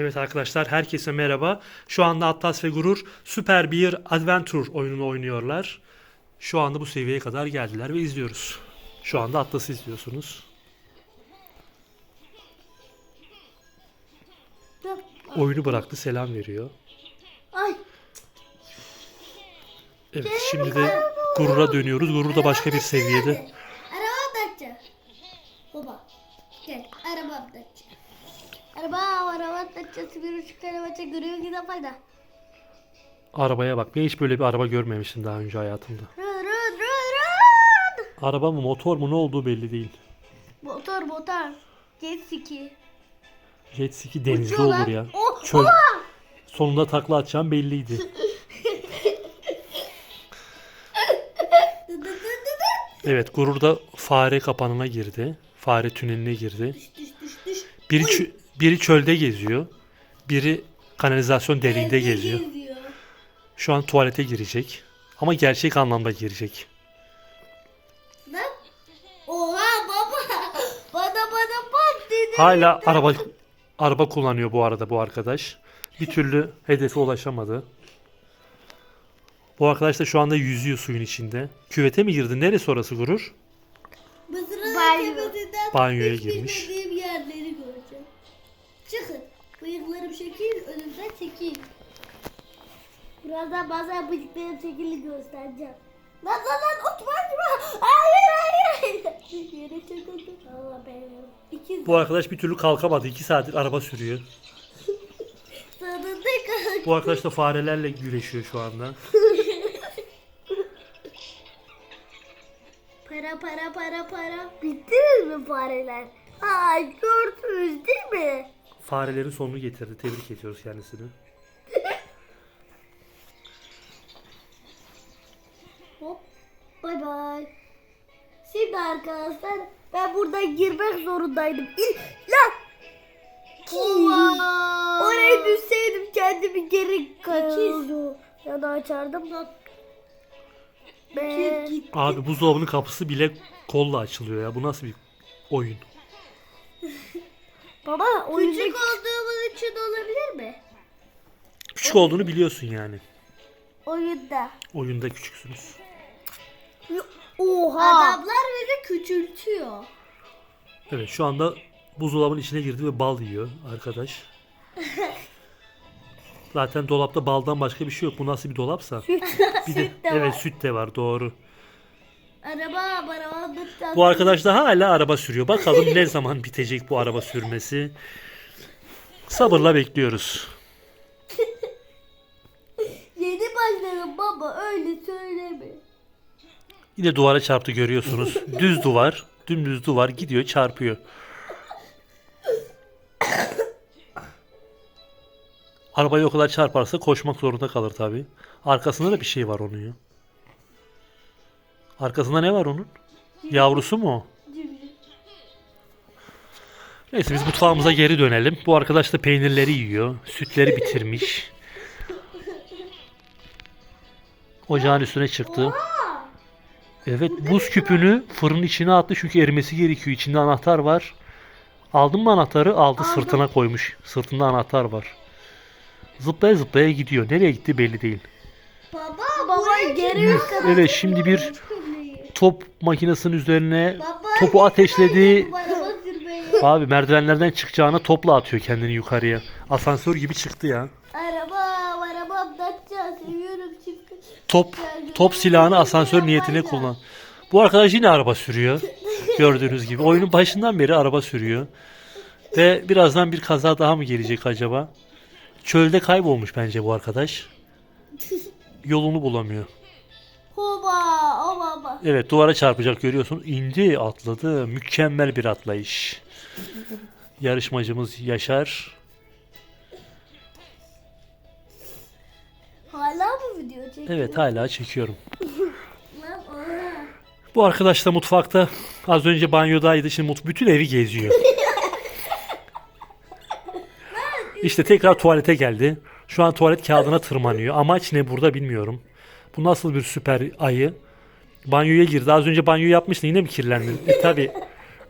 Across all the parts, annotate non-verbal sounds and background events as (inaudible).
Evet arkadaşlar herkese merhaba. Şu anda Atlas ve Gurur Süper bir Adventure oyununu oynuyorlar. Şu anda bu seviyeye kadar geldiler ve izliyoruz. Şu anda Atlas'ı izliyorsunuz. Oyunu bıraktı selam veriyor. Ay. Evet şimdi de Gurur'a dönüyoruz. Gurur da başka bir seviyede. Araba, araba atlatacağız. Bir uçuk araba görüyor giden fayda. Arabaya bak. Ben hiç böyle bir araba görmemiştim daha önce hayatımda. Run, run, run, run. Araba mı motor mu ne olduğu belli değil. Motor, motor. Jet ski. Jet ski denizde Uçuyorlar. olur ya. Oh, Çöl. oha! Sonunda takla atacağım belliydi. (laughs) Evet Gurur da fare kapanına girdi. Fare tüneline girdi. Düş, düş, düş, düş. Biri, çö- biri çölde geziyor. Biri kanalizasyon deliğinde geziyor. Şu an tuvalete girecek. Ama gerçek anlamda girecek. Lan. Oha baba. Bana bana bak dedi. Hala araba araba kullanıyor bu arada bu arkadaş. Bir türlü hedefe ulaşamadı. Bu arkadaş da şu anda yüzüyor suyun içinde. Küvete mi girdi? Neresi orası Gurur? Banyoya girmiş. Çıkın. Bıyıklarım şekil, önümden çekil. Birazdan bazen bıyıklarım şekilli göstereceğim. Lan lan lan oturma oturma. Hayır hayır hayır. (laughs) Yere çakıldı. Allah benim. Bu arkadaş bir türlü kalkamadı. 2 saattir araba sürüyor. (laughs) Sonunda kalk. Bu arkadaş da farelerle güreşiyor şu anda. (laughs) Para para para para. Bittiniz mi fareler? Ay gördünüz değil mi? Farelerin sonunu getirdi. Tebrik ediyoruz kendisini. Hop. Bay bay. Şimdi arkadaşlar ben buradan girmek zorundaydım. İl lan. Oraya düşseydim kendimi geri kaçırdım. Ya da açardım da. Be. Abi buzdolabının kapısı bile kolla açılıyor ya. Bu nasıl bir oyun? Baba Küçük olduğumuz için olabilir mi? Küçük olduğunu biliyorsun yani. Oyunda. Oyunda küçüksünüz. Oha. Adamlar bizi küçültüyor. Evet şu anda buzdolabının içine girdi ve bal yiyor arkadaş. (laughs) Zaten dolapta baldan başka bir şey yok. Bu nasıl bir dolapsa. Bir de, Süt de evet var. süt de var doğru. Araba araba. Bu arkadaş da hala araba sürüyor. Bakalım ne (laughs) zaman bitecek bu araba sürmesi. Sabırla bekliyoruz. Yeni başladım baba öyle söyleme. Yine duvara çarptı görüyorsunuz. Düz duvar, dümdüz duvar gidiyor çarpıyor. Arabayı o kadar çarparsa koşmak zorunda kalır tabi. Arkasında da bir şey var onun ya. Arkasında ne var onun? Yavrusu mu o? Neyse biz mutfağımıza geri dönelim. Bu arkadaş da peynirleri yiyor. Sütleri bitirmiş. (laughs) Ocağın üstüne çıktı. Evet buz küpünü fırının içine attı çünkü erimesi gerekiyor. İçinde anahtar var. Aldın mı anahtarı? Aldı sırtına koymuş. Sırtında anahtar var. Zıplaya zıplaya gidiyor. Nereye gitti belli değil. Baba baba geri Evet şimdi bir top makinesinin üzerine Baba, topu ateşledi. Abi merdivenlerden çıkacağına topla atıyor kendini yukarıya. Asansör gibi çıktı ya. Araba araba atlatacağız. Seviyorum çünkü. Top top silahını asansör niyetine kullan. Bu arkadaş yine araba sürüyor. Gördüğünüz gibi. Oyunun başından beri araba sürüyor. Ve birazdan bir kaza daha mı gelecek acaba? Çölde kaybolmuş bence bu arkadaş. Yolunu bulamıyor. Hoba o baba. Evet duvara çarpacak görüyorsun. İndi atladı. Mükemmel bir atlayış. Yarışmacımız Yaşar. Hala mı video çekiyor? Evet hala çekiyorum. (laughs) Bu arkadaş da mutfakta az önce banyodaydı. Şimdi mut bütün evi geziyor. (laughs) İşte tekrar tuvalete geldi. Şu an tuvalet kağıdına tırmanıyor. Amaç ne burada bilmiyorum. Bu nasıl bir süper ayı? Banyoya girdi. Az önce banyo yapmıştı. Yine mi kirlendi? E tabi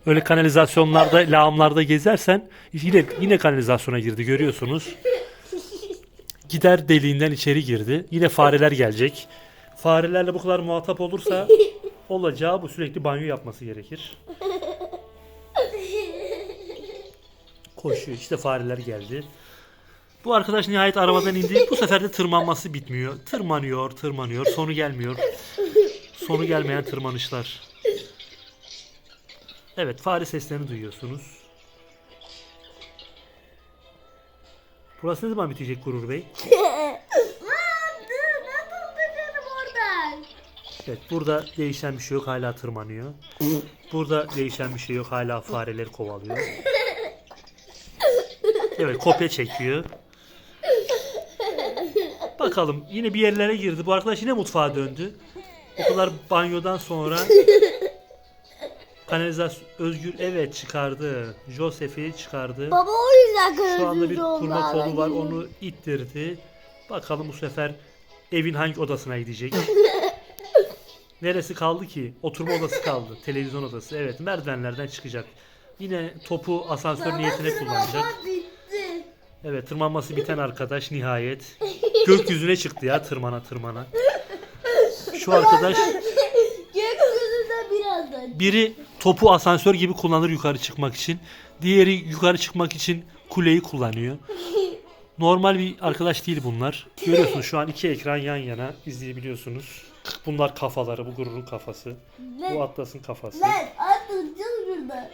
Öyle kanalizasyonlarda, lağımlarda gezersen yine yine kanalizasyona girdi görüyorsunuz. Gider deliğinden içeri girdi. Yine fareler gelecek. Farelerle bu kadar muhatap olursa olacağı bu sürekli banyo yapması gerekir. Koşuyor. İşte fareler geldi. Bu arkadaş nihayet arabadan indi. Bu sefer de tırmanması bitmiyor. Tırmanıyor, tırmanıyor. Sonu gelmiyor. Sonu gelmeyen tırmanışlar. Evet, fare seslerini duyuyorsunuz. Burası ne zaman bitecek Gurur Bey? Evet, burada değişen bir şey yok. Hala tırmanıyor. Burada değişen bir şey yok. Hala fareleri kovalıyor. Evet, kopya çekiyor. Bakalım yine bir yerlere girdi. Bu arkadaş yine mutfağa döndü. O kadar banyodan sonra kanalizasyon Özgür evet çıkardı. Joseph'i çıkardı. Baba o yüzden Şu anda bir kırmızı oldu kurma kolu var. Onu ittirdi. Bakalım bu sefer evin hangi odasına gidecek? (laughs) Neresi kaldı ki? Oturma odası kaldı. Televizyon odası. Evet merdivenlerden çıkacak. Yine topu asansör niyetine kullanacak. Bitti. Evet tırmanması biten arkadaş nihayet. Gökyüzüne çıktı ya tırmana tırmana. Şu arkadaş Gökyüzünden birazdan. biri topu asansör gibi kullanır yukarı çıkmak için. Diğeri yukarı çıkmak için kuleyi kullanıyor. Normal bir arkadaş değil bunlar. Görüyorsunuz şu an iki ekran yan yana izleyebiliyorsunuz. Bunlar kafaları, bu gururun kafası. Bu Atlas'ın kafası. lan artık şurada.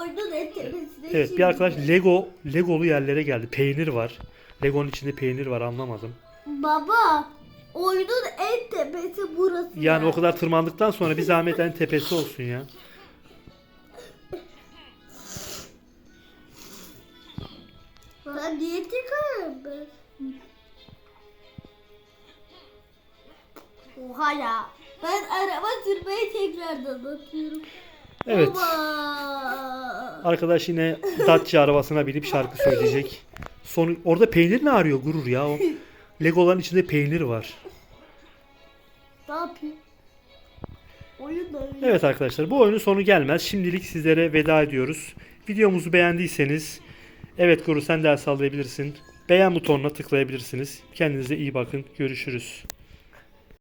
Oydun en tepesine Evet şimdi. bir arkadaş Lego Legolu yerlere geldi. Peynir var. Lego'nun içinde peynir var anlamadım. Baba oydun en tepesi burası. Yani o kadar tırmandıktan sonra bir zahmet en tepesi olsun ya. Ben niye çıkarım ben? Oha ya. Ben araba sürmeyi tekrardan atıyorum. Evet. Baba. Arkadaş yine Dacia arabasına binip şarkı söyleyecek. Sonu orada peynir ne arıyor gurur ya o. Legoların içinde peynir var. Ne yapayım? Oyun da. Evet arkadaşlar bu oyunun sonu gelmez. Şimdilik sizlere veda ediyoruz. Videomuzu beğendiyseniz evet gurur sen de el sallayabilirsin. Beğen butonuna tıklayabilirsiniz. Kendinize iyi bakın. Görüşürüz.